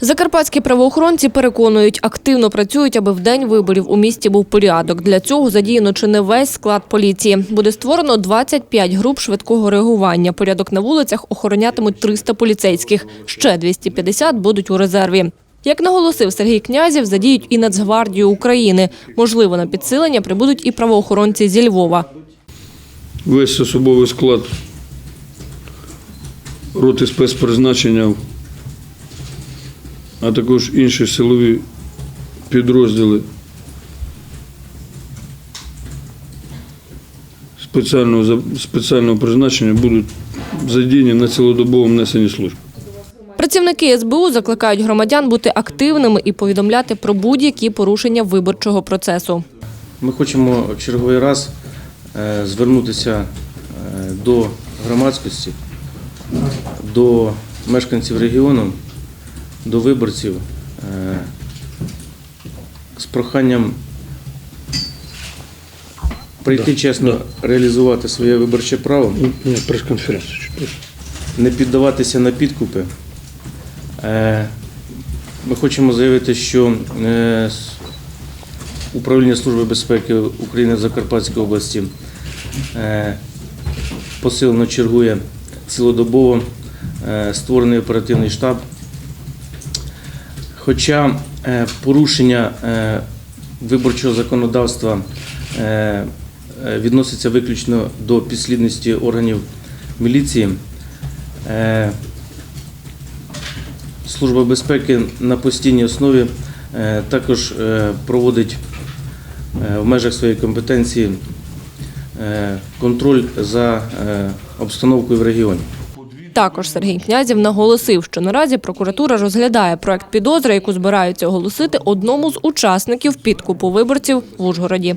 Закарпатські правоохоронці переконують, активно працюють, аби в день виборів у місті був порядок. Для цього задіяно чи не весь склад поліції. Буде створено 25 груп швидкого реагування. Порядок на вулицях охоронятимуть 300 поліцейських. Ще 250 будуть у резерві. Як наголосив Сергій Князів, задіють і Нацгвардію України. Можливо, на підсилення прибудуть і правоохоронці зі Львова. весь особовий склад роти спецпризначення, а також інші силові підрозділи спеціального, за- спеціального призначення будуть задіяні на цілодобовому несенні служб. Працівники СБУ закликають громадян бути активними і повідомляти про будь-які порушення виборчого процесу. Ми хочемо в черговий раз е, звернутися е, до громадськості, до мешканців регіону, до виборців е, з проханням прийти чесно реалізувати своє виборче право, не піддаватися на підкупи. Е, Ми хочемо заявити, що е, Управління Служби безпеки України в Закарпатській області посилено чергує цілодобово створений оперативний штаб. Хоча е, порушення е, виборчого законодавства е, відноситься виключно до підслідності органів міліції, Служба безпеки на постійній основі також проводить в межах своєї компетенції контроль за обстановкою в регіоні. Також Сергій Князів наголосив, що наразі прокуратура розглядає проект підозри, яку збираються оголосити одному з учасників підкупу виборців в Ужгороді.